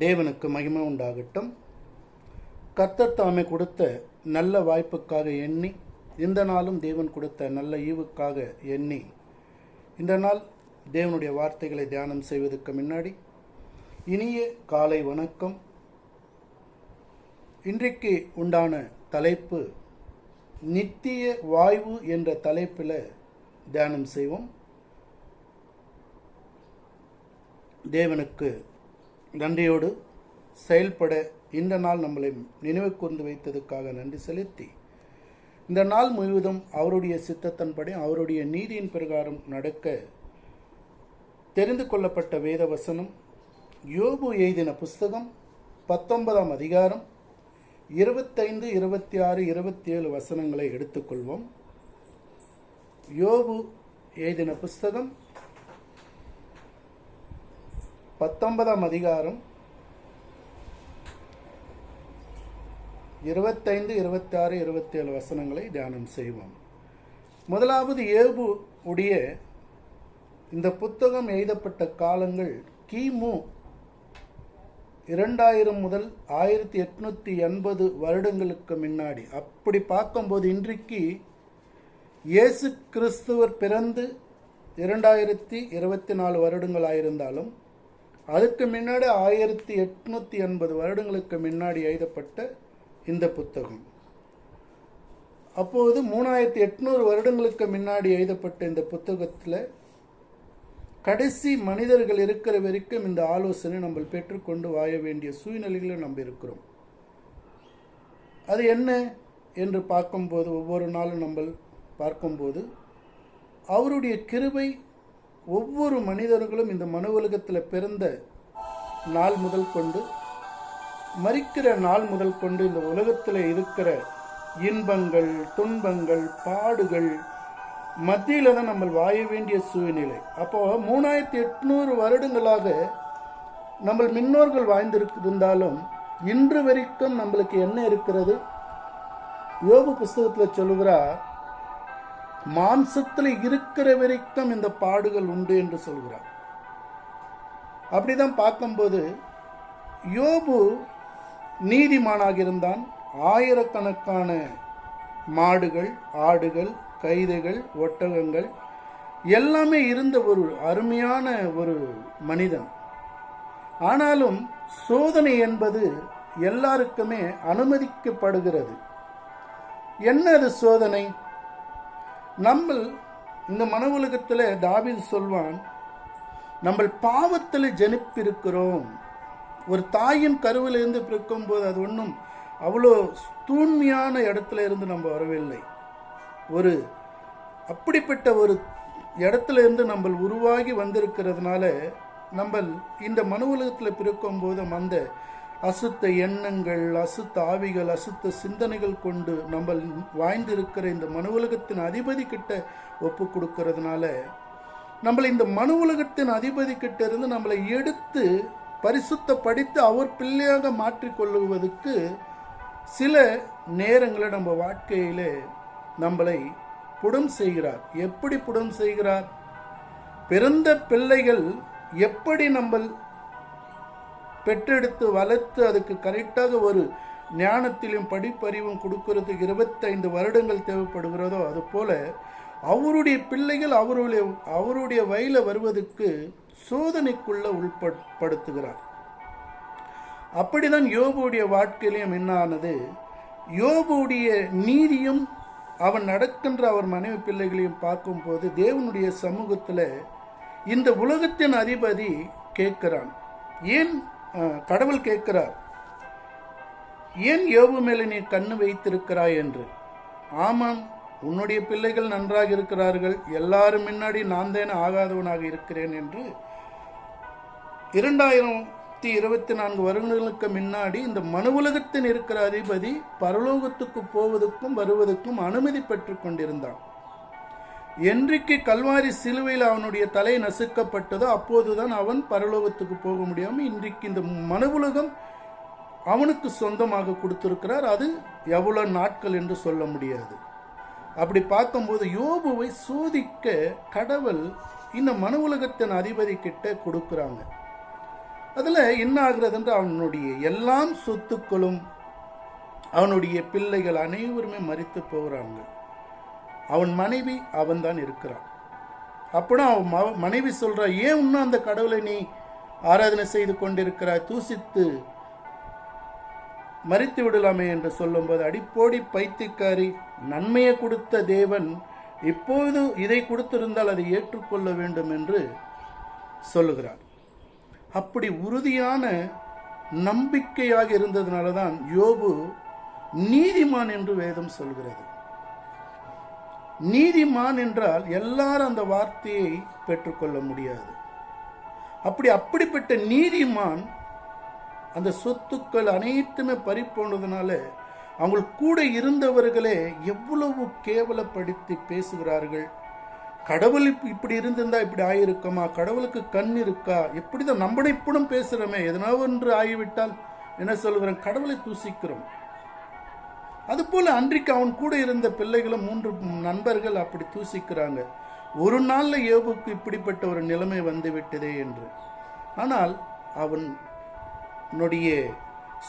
தேவனுக்கு மகிமை உண்டாகட்டும். கர்த்தர் தாமே கொடுத்த நல்ல வாய்ப்புக்காக எண்ணி இந்த நாளும் தேவன் கொடுத்த நல்ல ஈவுக்காக எண்ணி இந்த நாள் தேவனுடைய வார்த்தைகளை தியானம் செய்வதற்கு முன்னாடி இனிய காலை வணக்கம். இன்றைக்கு உண்டான தலைப்பு நித்திய வாய்வு என்ற தலைப்பில் தியானம் செய்வோம். தேவனுக்கு நன்றியோடு செயல்பட இந்த நாள் நம்மளை நினைவு கூர்ந்து வைத்ததுக்காக நன்றி செலுத்தி இந்த நாள் முழுவதும் அவருடைய சித்தத்தின்படி அவருடைய நீதியின் பிரகாரம் நடக்க தெரிந்து கொள்ளப்பட்ட வேத வசனம் யோபு எழுதின புஸ்தகம் பத்தொன்பதாம் அதிகாரம் இருபத்தைந்து இருபத்தி ஆறு இருபத்தி ஏழு வசனங்களை எடுத்துக்கொள்வோம். யோபு எழுதின புஸ்தகம் பத்தொன்பதாம் அதிகாரம் இருபத்தைந்து இருபத்தி ஆறு இருபத்தி ஏழு வசனங்களை தியானம் செய்வோம். முதலாவது ஏபு உடைய இந்த புத்தகம் எழுதப்பட்ட காலங்கள் கிமு இரண்டாயிரம் முதல் ஆயிரத்தி எட்நூற்றி எண்பது வருடங்களுக்கு முன்னாடி. அப்படி பார்க்கும்போது இன்றைக்கு இயேசு கிறிஸ்துவர் பிறந்து இரண்டாயிரத்தி இருபத்தி நாலு வருடங்கள் ஆயிருந்தாலும் அதுக்கு முன்னாடி ஆயிரத்தி எட்நூற்றி எண்பது வருடங்களுக்கு முன்னாடி எழுதப்பட்ட இந்த புத்தகம். அப்போது மூணாயிரத்தி எட்நூறு வருடங்களுக்கு முன்னாடி எழுதப்பட்ட இந்த புத்தகத்தில் கடைசி மனிதர்கள் இருக்கிற வரைக்கும் இந்த ஆலோசனை நம்ம பெற்றுக்கொண்டு வாழ வேண்டிய சூழ்நிலைகளில் நம்ம இருக்கிறோம். அது என்ன என்று பார்க்கும்போது ஒவ்வொரு நாளும் நம்ம பார்க்கும்போது அவருடைய கிருபை ஒவ்வொரு மனிதர்களும் இந்த மனு உலகத்தில் பிறந்த நாள் முதல் கொண்டு மறிக்கிற நாள் முதல் கொண்டு இந்த உலகத்தில் இருக்கிற இன்பங்கள் துன்பங்கள் பாடுகள் மத்தியில் தான் நம்ம வாய வேண்டிய சூழ்நிலை. அப்போ மூணாயிரத்தி எட்நூறு வருடங்களாக நம்ம முன்னோர்கள் வாழ்ந்திருந்தாலும் இன்று வரைக்கும் நம்மளுக்கு என்ன இருக்கிறது? யோக புஸ்தகத்தில் சொல்லுகிறார் மாம்சத்தில் இருக்கிற வரைக்கும் இந்த பாடுகள் உண்டு என்று சொல்கிறார். அப்படிதான் பார்க்கும்போது யோபு நீதிமானாக இருந்தான். ஆயிரக்கணக்கான மாடுகள் ஆடுகள் கைதைகள் ஒட்டகங்கள் எல்லாமே இருந்த ஒரு அருமையான ஒரு மனிதன். ஆனாலும் சோதனை என்பது எல்லாருக்குமே அனுமதிக்கப்படுகிறது. என்ன அது சோதனை? நம்ம இந்த மன உலகத்தில் தாவீது சொல்வான் நம்ம பாவத்தில் ஜனிப்பிருக்கிறோம். ஒரு தாயின் கருவிலிருந்து பிறக்கும்போது அது ஒன்றும் அவ்வளோ தூய்மையான இடத்துல இருந்து நம்ம வரவில்லை. ஒரு அப்படிப்பட்ட ஒரு இடத்துல இருந்து நம்ம உருவாகி வந்திருக்கிறதுனால நம்ம இந்த மனு உலகத்தில் பிறக்கும் போதும் அந்த அசுத்த எண்ணங்கள் அசுத்த ஆவிகள் அசுத்த சிந்தனைகள் கொண்டு நம்ம வாய்ந்திருக்கிற இந்த மனு உலகத்தின் அதிபதி கிட்ட ஒப்பு கொடுக்கறதுனால நம்மளை இந்த மனு உலகத்தின் அதிபதி கிட்ட இருந்து நம்மளை எடுத்து பரிசுத்தப்படுத்தி அவர் பிள்ளையாக மாற்றிக்கொள்ளுவதற்கு சில நேரங்களை நம்ம வாழ்க்கையிலே நம்மளை புடம் செய்கிறார். எப்படி புடம் செய்கிறார்? பிறந்த பிள்ளைகள் எப்படி நம்ம பெற்றெடுத்து வளர்த்து அதுக்கு கரெக்டாக ஒரு ஞானத்திலும் படிப்பறிவும் கொடுக்கறதுக்கு இருபத்தைந்து வருடங்கள் தேவைப்படுகிறதோ அதுபோல அவருடைய பிள்ளைகள் அவருடைய அவருடைய வயல வருவதற்கு சோதனைக்குள்ள உள்படுத்துகிறார். அப்படிதான் யோபுடைய வாழ்க்கையிலையும் என்ன ஆனது யோபுடைய நீதியும் அவன் நடக்கின்ற அவர் மனைவி பிள்ளைகளையும் பார்க்கும்போது தேவனுடைய சமூகத்தில் இந்த உலகத்தின் அதிபதி கேட்கிறான் ஏன் கடவுள் கேட்கிறார் ஏன் யோபு மேலே நீ கண்ணு வைத்திருக்கிறாய்? என்று. ஆமாம் உன்னுடைய பிள்ளைகள் நன்றாக இருக்கிறார்கள். எல்லாரும் முன்னாடி நான் தானே ஆகாதவனாக இருக்கிறேன் என்று. இரண்டாயிரத்தி இருபத்தி நான்கு வருடங்களுக்கு முன்னாடி இந்த மனு உலகத்தில் இருக்கிற அதிபதி பரலோகத்துக்கு போவதற்கும் வருவதற்கும் அனுமதி பெற்று கொண்டிருந்தான். என்றைக்கு கல்வாரி சிலுவையில் அவனுடைய தலை நசுக்கப்பட்டதோ அப்போதுதான் அவன் பரலோகத்துக்கு போக முடியாமல் இன்றைக்கு இந்த மனவுலகம் அவனுக்கு சொந்தமாக கொடுத்திருக்கிறார். அது எவ்வளோ நாட்கள் என்று சொல்ல முடியாது. அப்படி பார்க்கும்போது யோபுவை சோதிக்க கடவுள் இந்த மனு உலகத்தின் அதிபதி கிட்ட கொடுக்குறாங்க. அதில் என்ன ஆகிறது என்று அவனுடைய எல்லாம் சொத்துக்களும் அவனுடைய பிள்ளைகள் அனைவருமே மறித்து போகிறாங்க அவன் மனைவி அவன் தான் இருக்கிறான். அப்போ அவன் ம- மனைவி சொல்றா ஏன் இன்னும் அந்த கடவுளை நீ ஆராதனை செய்து கொண்டிருக்கிறாய்? தூசித்து மறித்து விடலாமே என்று சொல்லும்போது அடிப்போடி பைத்தியக்காரி நன்மையை கொடுத்த தேவன் இப்போது இதை கொடுத்திருந்தால் அதை ஏற்றுக்கொள்ள வேண்டும் என்று சொல்லுகிறார். அப்படி உறுதியான நம்பிக்கையாக இருந்ததுனால தான் யோபு நீதிமான் என்று வேதம் சொல்கிறது. நீதிமான் என்றால் எல்லாரும் அந்த வார்த்தையை பெற்றுக்கொள்ள முடியாது. அப்படி அப்படிப்பட்ட நீதிமான் அந்த சொத்துக்கள் அனைத்துமே பறிப்போனதுனால அவங்க கூட இருந்தவர்களே எவ்வளவு கேவலப்படுத்தி பேசுகிறார்கள். கடவுள் இப்படி இருந்திருந்தா இப்படி ஆயிருக்குமா? கடவுளுக்கு கண் இருக்கா? எப்படிதான் நம்மளை இப்படும் பேசுறோமே. எதனா ஒன்று ஆகிவிட்டால் என்ன சொல்கிறோம் கடவுளை தூசிக்கிறோம். அதுபோல் அன்றைக்கு அவன் கூட இருந்த பிள்ளைகளும் மூன்று நண்பர்கள் அப்படி தூசிக்கிறாங்க. ஒரு நாளில் ஏவுக்கு இப்படிப்பட்ட ஒரு நிலைமை வந்து விட்டதே என்று. ஆனால் அவனுடைய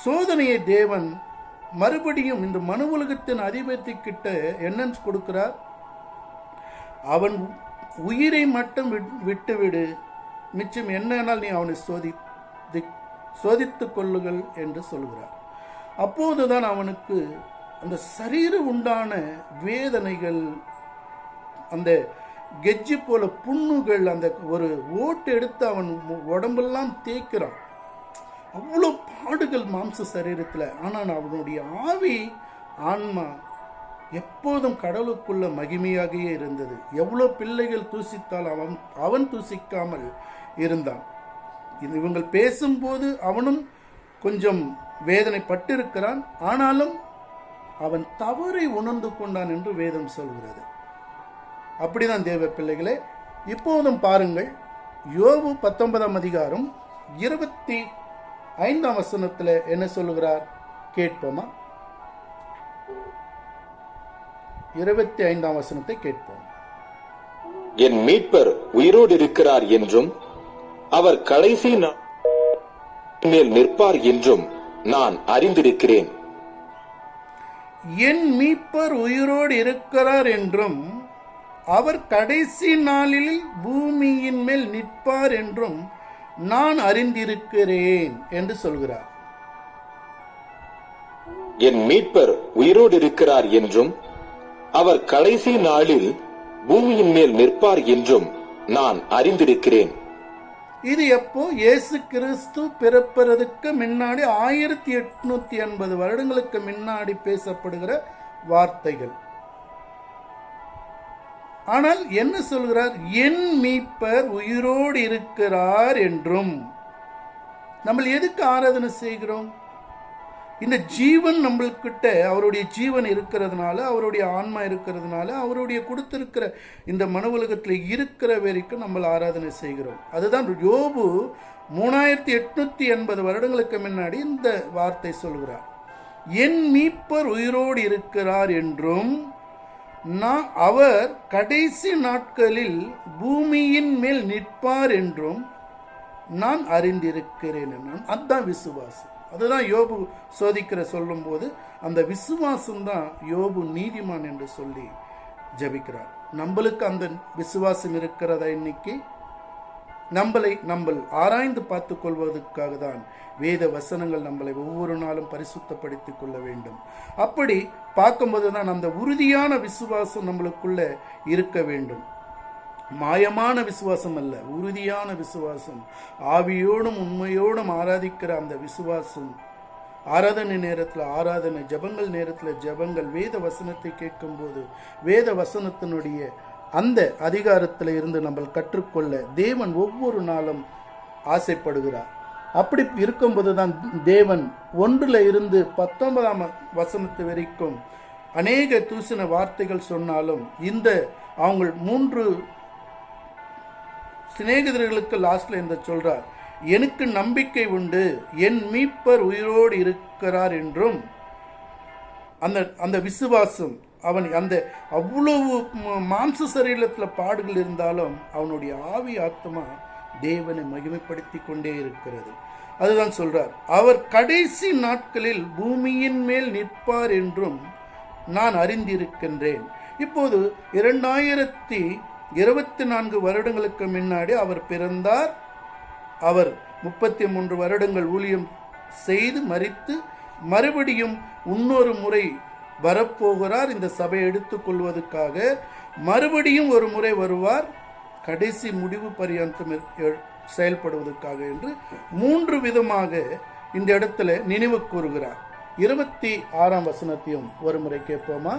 சோதனையை தேவன் மறுபடியும் இந்த மனு உலகத்தின் அதிபதிக்கிட்ட என்னன்னு கொடுக்கிறார்? அவன் உயிரை மட்டும் விட்- விட்டுவிடு. மிச்சம் என்னனால் நீ அவனை சோதி சோதித்துக் கொள்ளுங்கள் என்று சொல்கிறார். அப்போதுதான் அவனுக்கு அந்த சரீர உண்டான வேதனைகள் அந்த கெஜ்ஜி போல புண்ணுகள் அந்த ஒரு ஓட்டு எடுத்து அவன் உடம்பெல்லாம் தேய்க்கிறான். அவ்வளோ பாடுகள் மாம்ச சரீரத்தில். ஆனால் அவனுடைய ஆவி ஆன்மா எப்போதும் கடவுளுக்குள்ள மகிமையாகவே இருந்தது. எவ்வளோ பிள்ளைகள் தூசித்தால் அவன் அவன் தூசிக்காமல் இருந்தான். இது இவங்கள் பேசும்போது அவனும் கொஞ்சம் வேதனைப்பட்டிருக்கிறான். ஆனாலும் அவன் தவறை உணர்ந்து கொண்டான் என்று வேதம் சொல்கிறது. அப்படிதான் தேவ பிள்ளைகளே இப்போதும் பாருங்கள் யோபு பத்தொன்பதாம் அதிகாரம் இருபத்தி ஐந்தாம் வசனத்தில் என்ன சொல்லுகிறார்? கேட்போமா? இருபத்தி ஐந்தாம் வசனத்தை கேட்போம். என் மீட்பர் உயிரோடு இருக்கிறார் என்றும் அவர் கடைசி மேல் நிற்பார் என்றும் நான் அறிந்திருக்கிறேன். என் மீட்பர் உயிரோடு இருக்கிறார் என்றும் அவர் கடைசி நாளில் பூமியின் மேல் நிற்பார் என்றும் நான் அறிந்திருக்கிறேன் என்று சொல்கிறார். என் மீட்பர் உயிரோடு இருக்கிறார் என்றும் அவர் கடைசி நாளில் பூமியின் மேல் நிற்பார் என்றும் நான் அறிந்திருக்கிறேன். இது எப்போ? இயேசு கிறிஸ்து பிறப்பதற்கு முன்னாடி ஆயிரத்தி எட்நூத்தி எண்பது வருடங்களுக்கு முன்னாடி பேசப்படுகிற வார்த்தைகள். ஆனால் என்ன சொல்கிறார்? என் மீட்பர் உயிரோடு இருக்கிறார் என்றும். நம்ம எதுக்கு ஆராதனை செய்கிறோம்? இந்த ஜீவன் நம்மள்கிட்ட அவருடைய ஜீவன் இருக்கிறதுனால அவருடைய ஆன்மா இருக்கிறதுனால அவருடைய கொடுத்திருக்கிற இந்த மன உலகத்தில் இருக்கிற வரைக்கும் நம்ம ஆராதனை செய்கிறோம். அதுதான் யோபு மூணாயிரத்தி எட்நூத்தி எண்பது வருடங்களுக்கு முன்னாடி இந்த வார்த்தை சொல்கிறார். என் மீட்பர் உயிரோடு இருக்கிறார் என்றும் நான் அவர் கடைசி நாட்களில் பூமியின் மேல் நிற்பார் என்றும் நான் அறிந்திருக்கிறேன் நான் அதுதான் விசுவாசம். அதுதான் யோபு சோதிக்கிற சொல்லும்போது அந்த விசுவாசம் தான் யோபு நீதிமான் என்று சொல்லி ஜெபிக்கிறார். நம்மளுக்கு அந்த விசுவாசம் இருக்கிறதா இன்னைக்கு? நம்மளை நம்மள் ஆராய்ந்து பார்த்து கொள்வதற்காக தான் வேத வசனங்கள் நம்மளை ஒவ்வொரு நாளும் பரிசுத்தப்படுத்திக் கொள்ள வேண்டும். அப்படி பார்க்கும்போது தான் அந்த உறுதியான விசுவாசம் நம்மளுக்குள்ள இருக்க வேண்டும். மாயமான விசுவாசம் அல்ல உறுதியான விசுவாசம். ஆவியோடும் உண்மையோடும் ஆராதிக்கிற அந்த விசுவாசம். ஆராதனை நேரத்தில் ஆராதனை ஜபங்கள் நேரத்தில் ஜபங்கள் வேத வசனத்தை கேட்கும்போது வேத வசனத்தினுடைய அந்த அதிகாரத்தில் இருந்து நம்ம கற்றுக்கொள்ள தேவன் ஒவ்வொரு நாளும் ஆசைப்படுகிறார். அப்படி இருக்கும்போது தான் தேவன் ஒன்றில் இருந்து பத்தொன்பதாம் வசனத்து வரைக்கும் அநேக தூசின வார்த்தைகள் சொன்னாலும் இந்த அவங்க மூன்று சிநேகிதர்களுக்கு லாஸ்ட்ல இந்த சொல்றார் எனக்கு நம்பிக்கை உண்டு என் மீட்பர் உயிரோடு இருக்கிறார் என்றும் அந்த அந்த விசுவாசம் அவன் அந்த அவ்வளவு மாம்ச சரீரத்தில் பாடுகள் இருந்தாலும் அவனுடைய ஆவி ஆத்மா தேவனை மகிமைப்படுத்தி கொண்டே இருக்கிறது. அதுதான் சொல்றார் அவர் கடைசி நாட்களில் பூமியின் மேல் நிற்பார் என்றும் நான் அறிந்திருக்கின்றேன். இப்போது இரண்டாயிரத்தி இருபத்தி நான்கு வருடங்களுக்கு முன்னாடி அவர் பிறந்தார். அவர் முப்பத்தி மூன்று வருடங்கள் ஊழியம் செய்து மறித்து மறுபடியும் இன்னொரு முறை வரப்போகிறார். இந்த சபையை எடுத்துக்கொள்வதற்காக மறுபடியும் ஒரு முறை வருவார். கடைசி முடிவு பரியந்தம் செயல்படுவதற்காக என்று மூன்று விதமாக இந்த இடத்துல நினைவு கூறுகிறார். இருபத்தி ஆறாம் வசனத்தையும் ஒரு முறை கேட்போமா?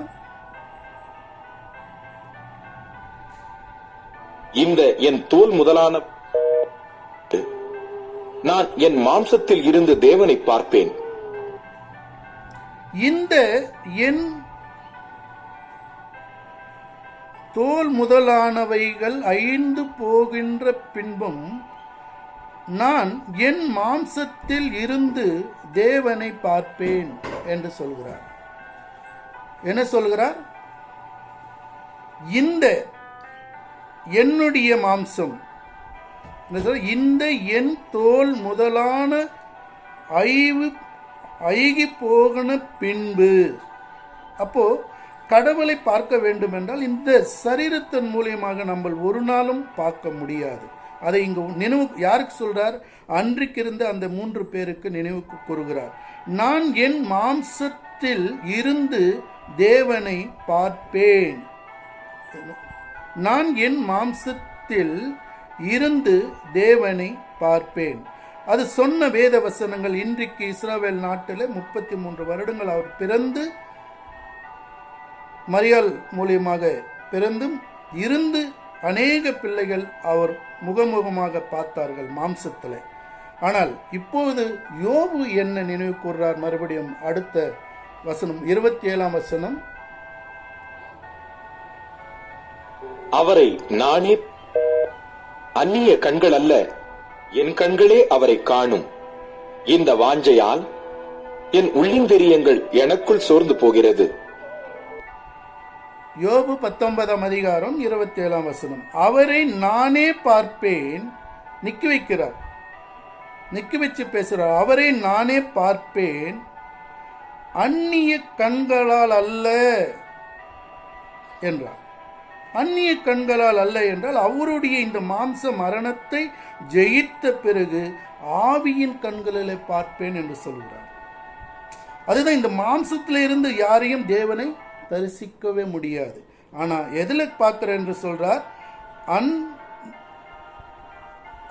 இந்த என் தோல் முதலான நான் என் மாம்சத்தில் இருந்து தேவனை பார்ப்பேன். இந்த என் தோல் முதலானவைகள் ஐந்து போகின்ற பின்பும் நான் என் மாம்சத்தில் இருந்து தேவனை பார்ப்பேன் என்று சொல்கிறார். என்ன சொல்கிறார்? இந்த என்னுடைய மாம்சம். என்ன இந்த என் தோல் முதலான ஐவு ஐகி போகின பின்பு. அப்போ கடவுளை பார்க்க வேண்டும் என்றால் இந்த சரீரத்தின் மூலியமாக நம்ம ஒரு நாளும் பார்க்க முடியாது. அதை இங்கு நினைவு யாருக்கு சொல்றார்? அன்றைக்கு இருந்த அந்த மூன்று பேருக்கு நினைவுக்கு கூறுகிறார். நான் என் மாம்சத்தில் இருந்து தேவனை பார்ப்பேன். நான் என் மாம்சத்தில் இருந்து தேவனை பார்ப்பேன். அது சொன்ன வேத வசனங்கள் இன்றைக்கு இஸ்ரோவேல் நாட்டில் முப்பத்தி மூன்று வருடங்கள் அவர் பிறந்து மரியாள் மூலியமாக பிறந்தும் இருந்து அநேக பிள்ளைகள் அவர் முகமுகமாக பார்த்தார்கள் மாம்சத்தில். ஆனால் இப்போது யோபு என்ன நினைவு கூறுறார் மறுபடியும் அடுத்த வசனம் இருபத்தி ஏழாம் வசனம். அவரை நானே அந்நிய கண்கள் அல்ல என் கண்களே அவரை காணும். இந்த வாஞ்சையால் என் உள்ளிந்தெரியங்கள் எனக்குள் சோர்ந்து போகிறது. யோபு பத்தொன்பதாம் அதிகாரம் இருபத்தி ஏழாம் வசனம். அவரை நானே பார்ப்பேன். நிக்க வைக்கிறார். நிக்க வச்சு பேசுறார். அவரை நானே பார்ப்பேன். அந்நிய கண்களால் அல்ல என்றார். அந்நிய கண்களால் அல்ல என்றால் அவருடைய இந்த மாம்ச மரணத்தை ஜெயித்த பிறகு ஆவியின் கண்களிலே பார்ப்பேன் என்று சொல்கிறார். அதுதான் இந்த மாம்சத்தில் இருந்து யாரையும் தேவனை தரிசிக்கவே முடியாது. ஆனால் எதில் பார்க்கிறேன் என்று சொல்றார் அன்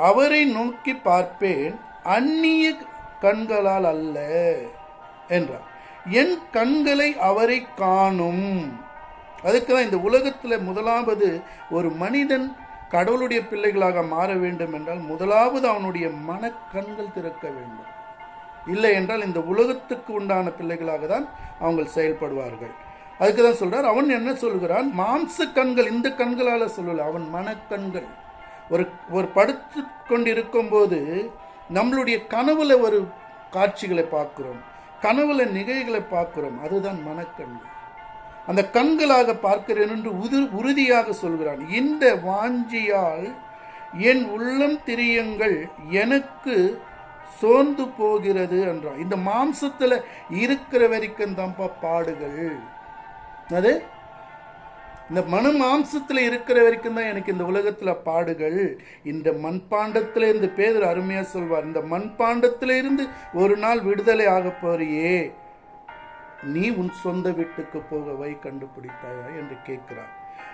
அவரை நோக்கி பார்ப்பேன் அந்நிய கண்களால் அல்ல என்றார். என் கண்களை அவரை காணும் அதுக்கு தான் இந்த உலகத்தில் முதலாவது ஒரு மனிதன் கடவுளுடைய பிள்ளைகளாக மாற வேண்டும் என்றால் முதலாவது அவனுடைய மனக்கண்கள் திறக்க வேண்டும். இல்லை என்றால் இந்த உலகத்துக்கு உண்டான பிள்ளைகளாக தான் அவங்க செயல்படுவார்கள். அதுக்கு தான் சொல்கிறார் அவன் என்ன சொல்கிறான்? மாம்ச கண்கள் இந்த கண்களால் சொல்லல அவன் மனக்கண்கள். ஒரு ஒரு படுத்து கொண்டிருக்கும் போது நம்மளுடைய கனவுல ஒரு காட்சிகளை பார்க்குறோம் கனவுல நிகழ்களை பார்க்குறோம் அதுதான் மனக்கண்கள். அந்த கண்களாக பார்க்கிறேன் என்று உது உறுதியாக சொல்கிறான். இந்த வாஞ்சியால் என் உள்ளம் திரியுங்கள் எனக்கு சோர்ந்து போகிறது என்றான். இந்த மாம்சத்தில் இருக்கிற வரைக்கும் தான்ப்பா பாடுகள். அது? இந்த மனு மாம்சத்தில் இருக்கிற வரைக்கும் தான் எனக்கு இந்த உலகத்தில் பாடுகள். இந்த மண்பாண்டத்தில் இருந்து பேதர் அருமையாக சொல்வார். இந்த மண்பாண்டத்துல இருந்து ஒரு நாள் விடுதலை ஆக போறியே. நீ உன் சொந்த வீட்டுக்கு போகவை கண்டுபிடித்தாயா என்று கேட்கிறார்.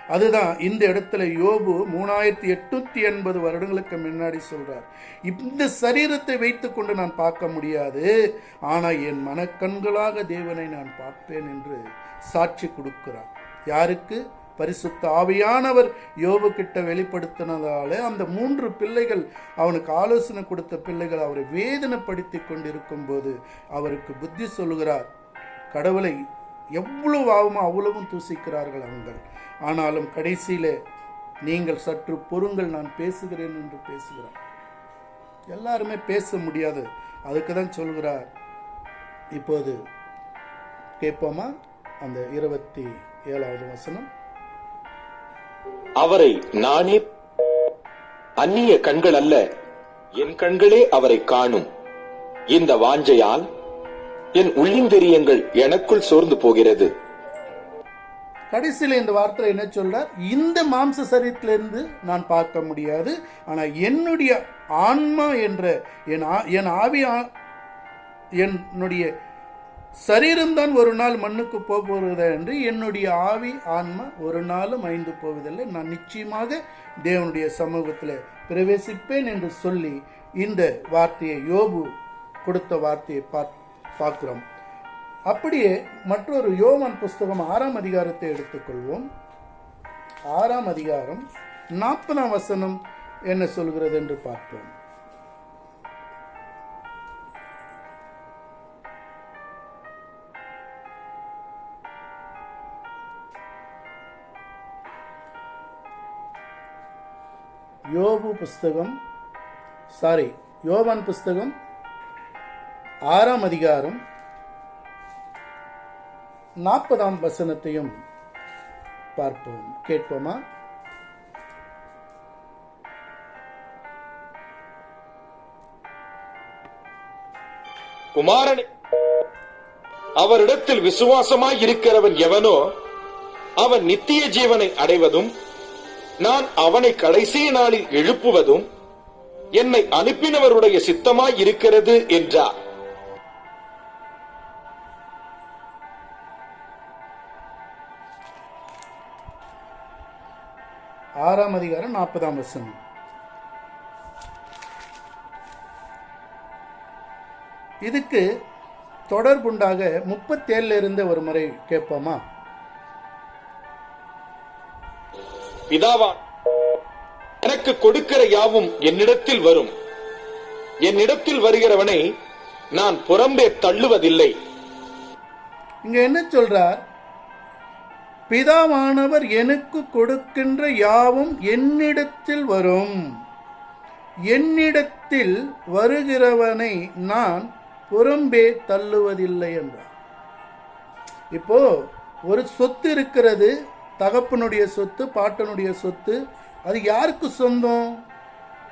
அதுதான் இந்த இடத்துல யோபு மூணாயிரத்தி எட்நூத்தி எண்பது வருடங்களுக்கு முன்னாடி சொல்றார். இந்த சரீரத்தை வைத்துக்கொண்டு நான் பார்க்க முடியாது. ஆனால் என் மனக்கண்களாக தேவனை நான் பார்ப்பேன் என்று சாட்சி கொடுக்கிறார். யாருக்கு? பரிசுத்த ஆவியானவர் யோபு கிட்ட வெளிப்படுத்தினதால அந்த மூன்று பிள்ளைகள் அவனுக்கு ஆலோசனை கொடுத்த பிள்ளைகள் அவரை வேதனைப்படுத்தி கொண்டிருக்கும் போது அவருக்கு புத்தி சொல்கிறார் கடவுளை எவ்வளவு ஆகுமோ அவ்வளவும் தூசிக்கிறார்கள் அவங்கள். ஆனாலும் கடைசியில் நீங்கள் சற்று பொறுங்கள் நான் பேசுகிறேன் என்று பேசுகிறார். எல்லாருமே பேச முடியாது. அதுக்கு தான் சொல்கிறார். இப்போது கேட்போமா? அந்த இருபத்தி ஏழாவது வசனம். அவரை நானே அந்நிய கண்கள் அல்ல என் கண்களே அவரை காணும். இந்த வாஞ்சையால் என் உள்ளிந்திரியங்கள் எனக்குள் சோர்ந்து போகிறது. கடைசியில் இந்த வார்த்தை என்ன சொல்றார்? இந்த மாம்ச சரீரத்திலிருந்து நான் பார்க்க முடியாது. ஆனால் என்னுடைய ஆன்மா என்ற என் ஆ- என் ஆவி ஆ- என்னுடைய சரீரம்தான் ஒரு நாள் மண்ணுக்கு போக போகிறது என்று என்னுடைய ஆவி ஆன்மா ஒரு நாளும் ஐந்து போவதில்லை. நான் நிச்சயமாக தேவனுடைய சமூகத்தில் பிரவேசிப்பேன் என்று சொல்லி இந்த வார்த்தையை யோபு கொடுத்த வார்த்தையை பார்த்து பார்க்கிறோம். அப்படியே மற்றொரு யோவான் புஸ்தகம் ஆறாம் அதிகாரத்தை எடுத்துக்கொள்வோம். ஆறாம் அதிகாரம் நாற்பதாம் வசனம் என்ன சொல்கிறது என்று பார்ப்போம். யோபு புஸ்தகம் சாரி யோவான் புஸ்தகம் ஆறாம் அதிகாரம் நாற்பதாம் வசனத்தையும் பார்ப்போம். கேட்போமா? குமாரன் அவரிடத்தில் விசுவாசமாய் இருக்கிறவன் எவனோ அவன் நித்திய ஜீவனை அடைவதும் நான் அவனை கடைசி நாளில் எழுப்புவதும் என்னை அனுப்பினவருடைய சித்தமாய் இருக்கிறது என்றார். ஆறாம் அதிகாரம் நாற்பதாம் வசனம். இதுக்கு தொடர்புண்டாக முப்பத்தேழுல இருந்து ஒரு முறை கேட்போமா? பிதாவா எனக்கு கொடுக்கிற யாவும் என்னிடத்தில் வரும். என்னிடத்தில் வருகிறவனை நான் புறம்பே தள்ளுவதில்லை. இங்க என்ன சொல்றார்? பிதாவானவர் எனக்கு கொடுக்கின்ற யாவும் என்னிடத்தில் வரும். என்னிடத்தில் வருகிறவனை நான் புறம்பே தள்ளுவதில்லை என்றார். இப்போ ஒரு சொத்து இருக்கிறது தகப்பனுடைய சொத்து பாட்டனுடைய சொத்து அது யாருக்கு சொந்தம்?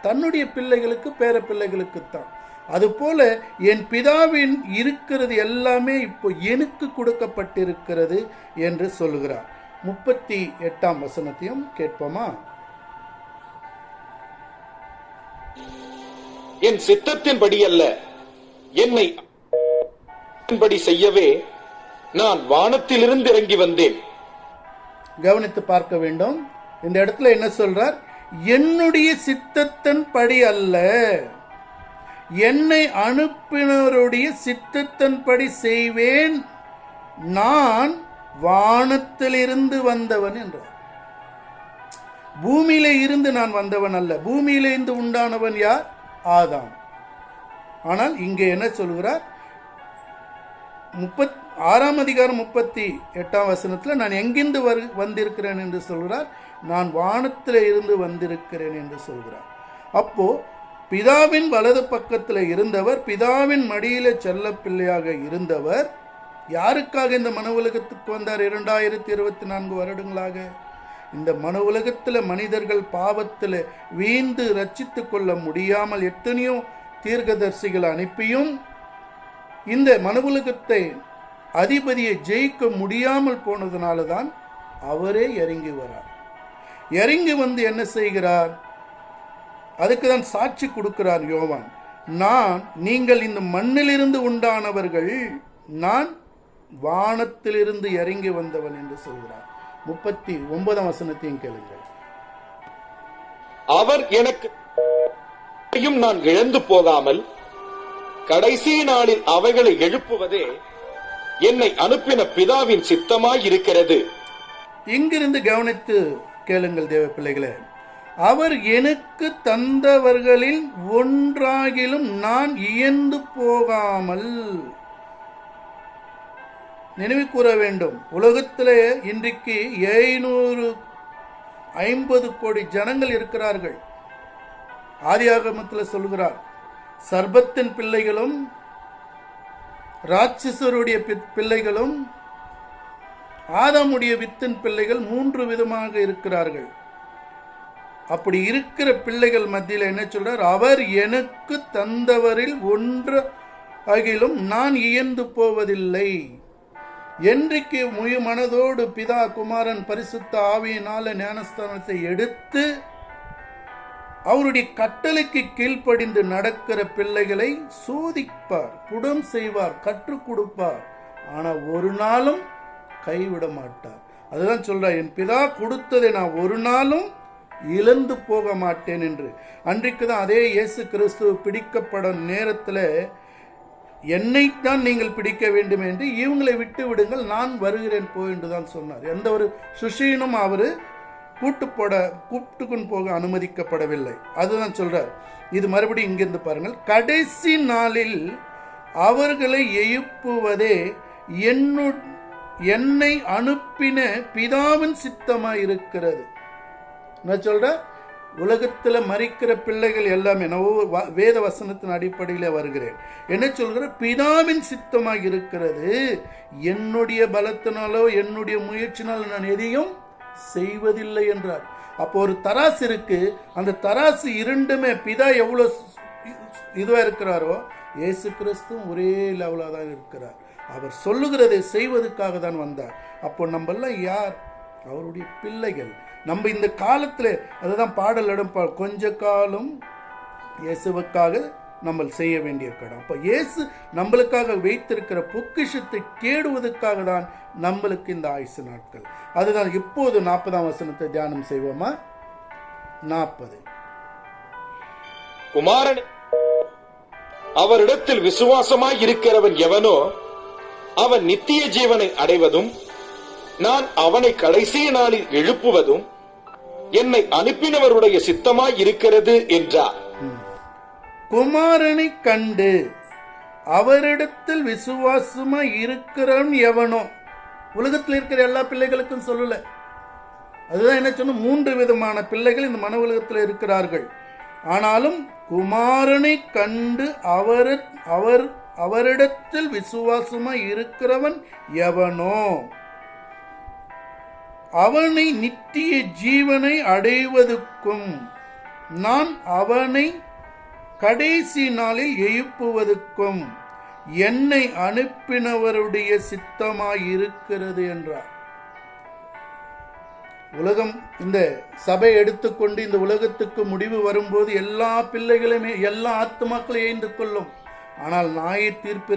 தன்னுடைய பிள்ளைகளுக்கு பேர பிள்ளைகளுக்கு தான் அதுபோல என் பிதாவின் இருக்கிறது எல்லாமே இப்போ எனக்கு கொடுக்கப்பட்டிருக்கிறது என்று சொல்லுகிறார். முப்பத்தி எட்டாம் வசனத்தையும் கேட்போமா? என் சித்தத்தின்படி அல்ல என்னை படி செய்யவே நான் வானத்திலிருந்து இறங்கி வந்தேன். கவனித்து பார்க்க வேண்டும். இந்த இடத்துல என்ன சொல்றார்? என்னுடைய சித்தத்தின் படி அல்ல. என்னை அனுப்பினருடைய சித்தத்தின்படி செய்வேன். நான் வானத்திலிருந்து வந்தவன் என்றார். பூமியில இருந்து நான் வந்தவன் அல்ல. பூமியில இருந்து உண்டானவன் யார்? ஆதாம். ஆனால் இங்கே என்ன சொல்கிறார்? முப்பத் ஆறாம் அதிகாரம் முப்பத்தி எட்டாம் வசனத்தில் நான் எங்கிருந்து வரு வந்திருக்கிறேன் என்று சொல்கிறார்? நான் வானத்தில் இருந்து வந்திருக்கிறேன் என்று சொல்கிறார். அப்போது பிதாவின் வலது பக்கத்தில் இருந்தவர் பிதாவின் மடியில செல்ல பிள்ளையாக இருந்தவர் யாருக்காக இந்த மன உலகத்துக்கு வந்தார் இரண்டாயிரத்தி இருபத்தி நான்கு வருடங்களாக? இந்த மன உலகத்தில் மனிதர்கள் பாவத்தில் வீந்து ரச்சித்து கொள்ள முடியாமல் எத்தனையோ தீர்க்கதர்சிகள் அனுப்பியும் இந்த மனுவுலகத்தை அதிபதியை ஜெயிக்க முடியாமல் போனதுனால தான் அவரே இறங்கி வரார். இறங்கி வந்து என்ன செய்கிறார்? அதுக்கு தான் சாட்சி கொடுக்கிறார் யோவான். நான் நீங்கள் இந்த மண்ணிலிருந்து உண்டானவர்கள் நான் வானத்திலிருந்து இறங்கி வந்தவன் என்று சொல்கிறார். முப்பத்தி ஒன்பதாம் வசனத்தையும் கேளுங்கள். அவர் எனக்கு நான் இழந்து போகாமல் கடைசி நாளில் அவைகளை எழுப்புவதே என்னை அனுப்பின பிதாவின் சித்தமாய் இருக்கிறது. இங்கிருந்து கவனித்து கேளுங்கள் தேவ பிள்ளைகளே அவர் எனக்கு தந்தவர்களில் ஒன்றாகிலும் நான் இயந்து போகாமல். நினைவு கூற வேண்டும். உலகத்திலே இன்றைக்கு எழுநூறு ஐம்பது கோடி ஜனங்கள் இருக்கிறார்கள். ஆதியாகமத்தில் சொல்கிறார் சர்பத்தின் பிள்ளைகளும் ராட்சசருடைய பிள்ளைகளும் ஆதாமுடைய வித்தின் பிள்ளைகள் மூன்று விதமாக இருக்கிறார்கள். அப்படி இருக்கிற பிள்ளைகள் மத்தியில் என்ன சொல்றார்? அவர் எனக்கு தந்தவரில் ஒன்று அகிலும் நான் இயந்து போவதில்லை. என்றைக்கு முழு மனதோடு பிதா குமாரன் பரிசுத்த ஆவியினால ஞானஸ்தானத்தை எடுத்து அவருடைய கட்டளைக்கு கீழ்ப்படிந்து நடக்கிற பிள்ளைகளை சோதிப்பார் புடம் செய்வார் கற்றுக் கொடுப்பார். ஆனால் ஒரு நாளும் கைவிட மாட்டார் அதுதான் சொல்றார் என் பிதா கொடுத்ததை நான் ஒரு நாளும் இழந்து போக மாட்டேன் என்று. அன்றைக்கு தான் அதே இயேசு கிறிஸ்துவ பிடிக்கப்படும் நேரத்தில் என்னைத்தான் நீங்கள் பிடிக்க வேண்டும் என்று இவங்களை விட்டு விடுங்கள் நான் வருகிறேன் போ என்று தான் சொன்னார். எந்த ஒரு சுஷீனும் அவர் கூட்டு போட கூப்பிட்டுக்குன்னு போக அனுமதிக்கப்படவில்லை. அதுதான் சொல்றார். இது மறுபடியும் இங்கிருந்து பாருங்கள். கடைசி நாளில் அவர்களை எழுப்புவதே என்னு என்னை அனுப்பின பிதாவின் சித்தமாக இருக்கிறது நான் சொல்கிறேன் உலகத்தில் மறிக்கிற பிள்ளைகள் எல்லாமே நான் ஒவ்வொரு வ- வேத வசனத்தின் அடிப்படையில் வருகிறேன். என்ன சொல்கிற பிதாவின் சித்தமாக இருக்கிறது. என்னுடைய பலத்தினாலோ என்னுடைய முயற்சினாலோ நான் எதையும் செய்வதில்லை என்றார். அப்போ ஒரு தராசு இருக்கு. அந்த தராசு இரண்டுமே பிதா எவ்வளோ இதுவாக இருக்கிறாரோ இயேசு கிறிஸ்துவும் ஒரே லெவலாக தான் இருக்கிறார். அவர் சொல்லுகிறதை செய்வதற்காக தான் வந்தார். அப்போ நம்மெல்லாம் யார்? அவருடைய பிள்ளைகள். நம்ம இந்த காலத்தில் அதுதான் பாடல் இடம் பா- கொஞ்ச காலம் இயேசுவுக்காக நம்ம செய்ய வேண்டிய கடம் அப்போ இயேசு நம்மளுக்காக வைத்திருக்கிற பொக்கிஷத்தை தேடுவதற்காக தான் நம்மளுக்கு இந்த ஆயுசு நாட்கள். அதுதான் இப்போது நாற்பதாம் வசனத்தை தியானம் செய்வோமா? நாற்பது. குமாரன் அவரிடத்தில் விசுவாசமாய் இருக்கிறவன் எவனோ அவன் நித்திய ஜீவனை அடைவதும் நான் அவனை கடைசி நாளில் எழுப்புவதும் என்னை அனுப்பினவருடைய சித்தமாய் இருக்கிறது என்றார். குமாரனை கண்டு அவரிடத்தில் விசுவாசமா இருக்கிறவன் எவனோ? உலகத்தில் இருக்கிற எல்லா பிள்ளைகளுக்கும் சொல்லல. அதுதான் என்ன சொன்ன? மூன்று விதமான பிள்ளைகள் இந்த மன உலகத்தில் இருக்கிறார்கள். ஆனாலும் குமாரனை கண்டு அவர் அவர் அவரிடத்தில் விசுவாசமா இருக்கிறவன் எவனோ? அவனை நித்திய ஜீவனை அடைவதற்கும் நான் அவனை கடைசி நாளில் எழுப்புவதற்கும் என்னை அனுப்பினவருடைய சித்தமாயிருக்கிறது என்றார். உலகம் இந்த சபை எடுத்துக்கொண்டு இந்த உலகத்துக்கு முடிவு வரும்போது எல்லா பிள்ளைகளுமே எல்லா ஆத்துமாக்களை ஏந்து கொள்ளும் ஆனால் நாயை தீர்ப்பு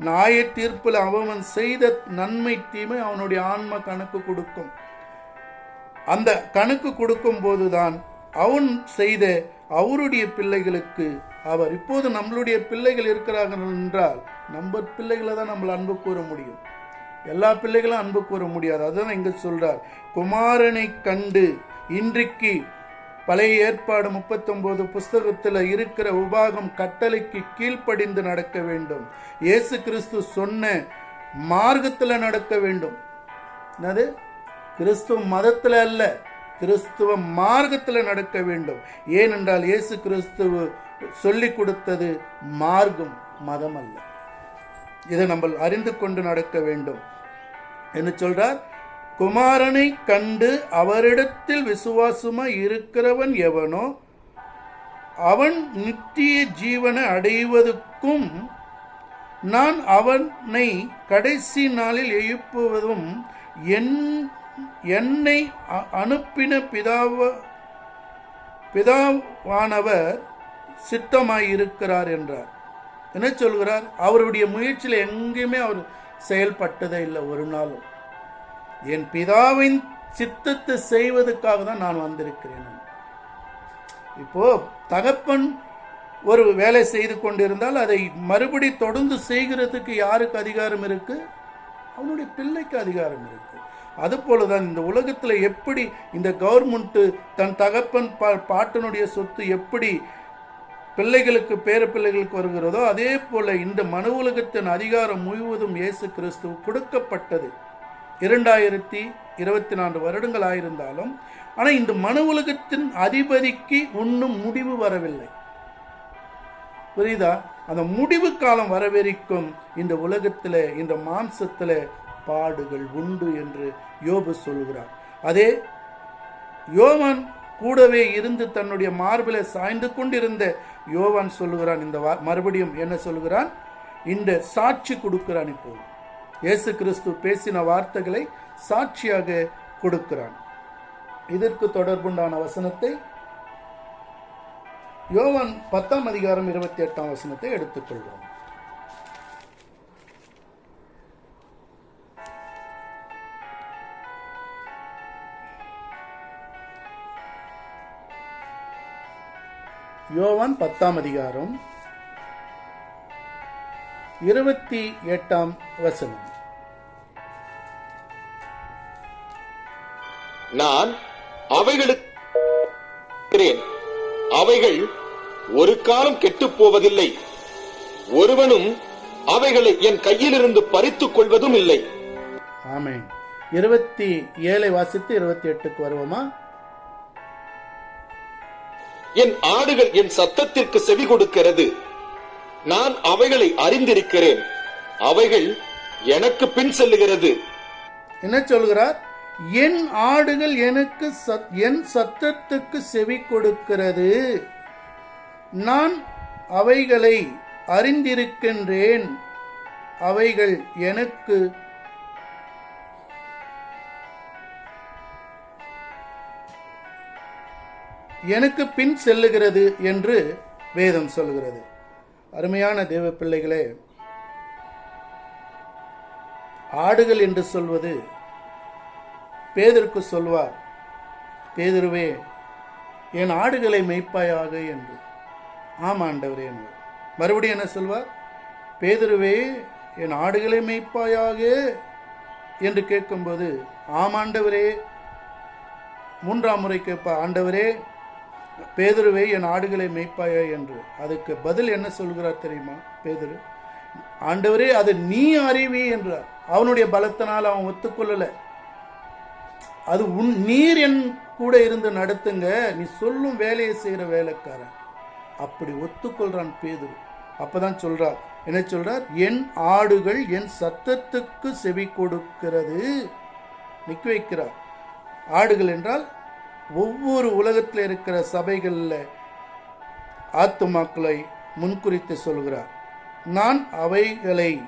இருக்கிறது நியாய தீர்ப்பில் அவன் செய்த நன்மை தீமை அவனுடைய ஆன்ம கணக்கு கொடுக்கும். அந்த கணக்கு கொடுக்கும் போதுதான் அவன் செய்த அவருடைய பிள்ளைகளுக்கு அவர் இப்போது நம்மளுடைய பிள்ளைகள் இருக்கிறார்கள் என்றால் நம்ம பிள்ளைகளை தான் நம்மள அன்பு கூற முடியும். எல்லா பிள்ளைகளும் அன்பு கூற முடியாது. அதுதான் இங்கே சொல்றார். குமாரனை கண்டு இன்றைக்கு பழைய ஏற்பாடு முப்பத்தொன்பது புஸ்தகத்தில் இருக்கிற உபாகம் கட்டளைக்கு கீழ்ப்படிந்து நடக்க வேண்டும். இயேசு கிறிஸ்து சொன்ன மார்க்கத்தில் நடக்க வேண்டும். என்னது? கிறிஸ்துவ மதத்தில் அல்ல கிறிஸ்துவ மார்க்கத்தில் நடக்க வேண்டும். ஏனென்றால் இயேசு கிறிஸ்துவ சொல்லிக் கொடுத்தது மார்க்கம் மதம் அல்ல. இதை நம்ம அறிந்து கொண்டு நடக்க வேண்டும். என்ன சொல்றார்? குமாரனை கண்டு அவரிடத்தில் விசுவாசமாய் இருக்கிறவன் எவனோ அவன் நித்திய ஜீவனை அடைவதற்கும் நான் அவனை கடைசி நாளில் எழுப்புவதும் என் என்னை அ- அனுப்பின பிதாவ பிதாவானவர் சித்தமாய் இருக்கிறார் என்றார். என்ன சொல்கிறார்? அவருடைய முயற்சியில் எங்கேயுமே அவர் செயல்பட்டதே இல்லை ஒரு நாளும். என் பிதாவின் சித்தத்தை செய்வதற்காக தான் நான் வந்திருக்கிறேன். இப்போ தகப்பன் ஒரு வேலை செய்து கொண்டிருந்தால் அதை மறுபடி தொடர்ந்து செய்கிறதுக்கு யாருக்கு அதிகாரம் இருக்கு? அவனுடைய பிள்ளைக்கு அதிகாரம் இருக்கு. அதுபோல தான் இந்த உலகத்தில் எப்படி இந்த கவர்மெண்ட்டு தன் தகப்பன் பா பாட்டனுடைய சொத்து எப்படி பிள்ளைகளுக்கு பேர பிள்ளைகளுக்கு வருகிறதோ அதே போல இந்த மனு உலகத்தின் அதிகாரம் முழுவதும் இயேசு கிறிஸ்து கொடுக்கப்பட்டது. இரண்டாயிரத்தி இருபத்தி நான்கு வருடங்கள் ஆயிருந்தாலும் ஆனால் இந்த மனு உலகத்தின் அதிபதிக்கு இன்னும் முடிவு வரவில்லை. புரியுதா? அந்த முடிவு காலம் வரவரைக்கும் இந்த உலகத்தில் இந்த மாம்சத்தில் பாடுகள் உண்டு என்று யோபு சொல்கிறார். அதே யோவன் கூடவே இருந்து தன்னுடைய மார்பிலை சாய்ந்து கொண்டிருந்த யோவான் சொல்லுகிறான் இந்த மறுபடியும் என்ன சொல்லுகிறான் இந்த சாட்சி கொடுக்கிறான் இப்போது. இயேசு கிறிஸ்து பேசின வார்த்தைகளை சாட்சியாக கொடுக்கிறான். இதற்கு தொடர்புண்டான வசனத்தை யோவான் பத்தாம் அதிகாரம் இருபத்தி எட்டாம் வசனத்தை எடுத்துக்கொள்வோம். யோவான் பத்தாம் அதிகாரம் இருபத்தி எட்டாம் வசனம். நான் அவைகளுக்கு. அவைகள் ஒரு காலம் கெட்டுப் போவதில்லை ஒருவனும் அவைகளை என் கையிலிருந்து பறித்துக் கொள்வதும் இல்லை. ஆமென். இருபத்தி ஏழை வாசித்து இருபத்தி எட்டுக்கு வருவோமா? என் ஆடுகள் என் சத்தத்திற்கு செவி கொடுக்கிறது. நான் அவைகளை அறிந்திருக்கிறேன். அவைகள் எனக்கு பின் செல்லுகிறது. என்ன சொல்கிறார்? என் ஆடுகள் எனக்கு சத்- என் சத்தத்துக்கு செவி கொடுக்கிறது. நான் அவைகளை அறிந்திருக்கின்றேன். அவைகள் எனக்கு எனக்கு பின் செல்லுகிறது என்று வேதம் சொல்கிறது. அருமையான தேவ பிள்ளைகளே ஆடுகள் என்று சொல்வது பேதருக்கு சொல்வார் பேதருவே என் ஆடுகளை மெய்ப்பாயாக என்று. ஆம் ஆண்டவரே என்பார் மறுபடியும் என்ன சொல்வார்? பேதருவே என் ஆடுகளை மெய்ப்பாயாக என்று கேட்கும்போது ஆம் ஆண்டவரே. மூன்றாம் முறை கேட்பா ஆண்டவரே பேதுருவே என் ஆடுகளை மேய்ப்பாயா என்று. அதுக்கு பதில் என்ன சொல்கிறார் தெரியுமா பேதுரு? ஆண்டவரே அது நீ அறிவி என்றார். அவனுடைய பலத்தினால் அவன் ஒத்துக்கொள்ளலை. அது உன் நீர் என் கூட இருந்து நடத்துங்க நீ சொல்லும் வேலையை செய்கிற வேலைக்காரன். அப்படி ஒத்துக்கொள்றான் பேதுரு. அப்பதான் சொல்றார். என்ன சொல்றார்? என் ஆடுகள் என் சத்தத்துக்கு செவி கொடுக்கிறது. நிக்க வைக்கிறார். ஆடுகள் என்றால் ஒவ்வொரு உலகத்தில் இருக்கிற சபைகளில் ஆத்துமாக்களை முன்குறித்து சொல்கிறார். நான் அவைகளை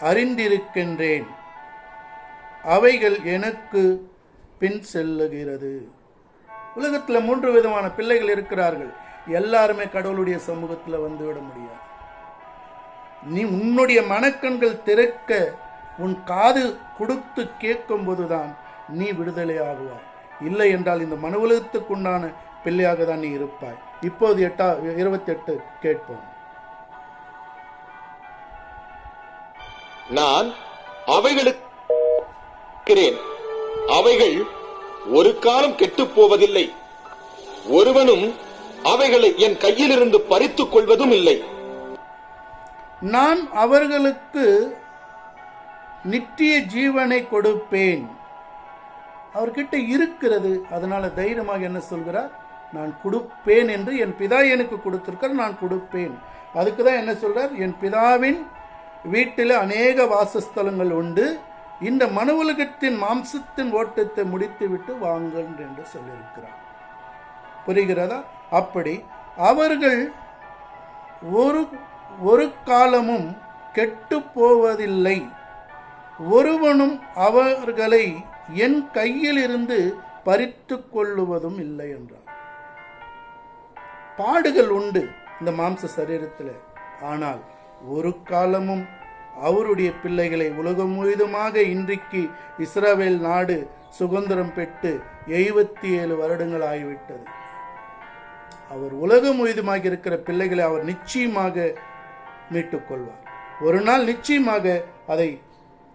அறிந்திருக்கின்றேன். அவைகள் எனக்கு பின் செல்லுகிறது. உலகத்தில் மூன்று விதமான பிள்ளைகள் இருக்கிறார்கள். எல்லாருமே கடவுளுடைய சமூகத்தில் வந்துவிட முடியாது. நீ உன்னுடைய மனக்கண்கள் திறக்க உன் காது கொடுத்து கேட்கும் போதுதான் நீ விடுதலை ஆகுவாய் இல்லை என்றால் இந்த மனு உலகத்துக்குண்டான பிள்ளையாக தான் நீ இருப்பாய். இப்போது எட்டா இருபத்தி எட்டு கேட்போம். நான் அவைகளுக்கு. அவைகள் ஒரு காலம் கெட்டுப் போவதில்லை. ஒருவனும் அவைகளை என் கையிலிருந்து பறித்துக் கொள்வதும் இல்லை. நான் அவர்களுக்கு நித்திய ஜீவனை கொடுப்பேன். அவர்கிட்ட இருக்கிறது. அதனால தைரியமாக என்ன சொல்கிறார்? நான் கொடுப்பேன் என்று என் பிதா எனக்கு கொடுத்திருக்கார் நான் கொடுப்பேன். அதுக்கு தான் என்ன சொல்கிறார் என் பிதாவின் வீட்டில் அநேக வாசஸ்தலங்கள் உண்டு. இந்த மன உலகத்தின் மாம்சத்தின் ஓட்டத்தை முடித்துவிட்டு வாங்கள் என்று சொல்லியிருக்கிறார். புரிகிறதா? அப்படி அவர்கள் ஒரு ஒரு காலமும் கெட்டு போவதில்லை. ஒருவனும் அவர்களை என் கையில் இருந்து பறித்து கொள்ளுவதும் இல்லை என்றார். பாடுகள் உண்டு இந்த மாம்ச சரீரத்தில். ஆனால் ஒரு காலமும் அவருடைய பிள்ளைகளை உலகம் முழுதுமாக இன்றைக்கு இஸ்ரவேல் நாடு சுதந்திரம் பெற்று எழுபத்தி ஏழு வருடங்கள் ஆகிவிட்டது அவர் உலகம் முழுதுமாக இருக்கிற பிள்ளைகளை அவர் நிச்சயமாக மீட்டுக் கொள்வார். ஒரு நாள் நிச்சயமாக அதை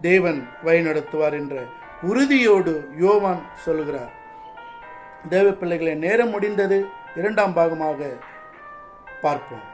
தேவன் வழிநடத்துவார் என்ற உறுதியோடு யோவான் சொல்கிறார் தேவ பிள்ளைகளை நேரம் முடிந்தது. இரண்டாம் பாகமாக பார்ப்போம்.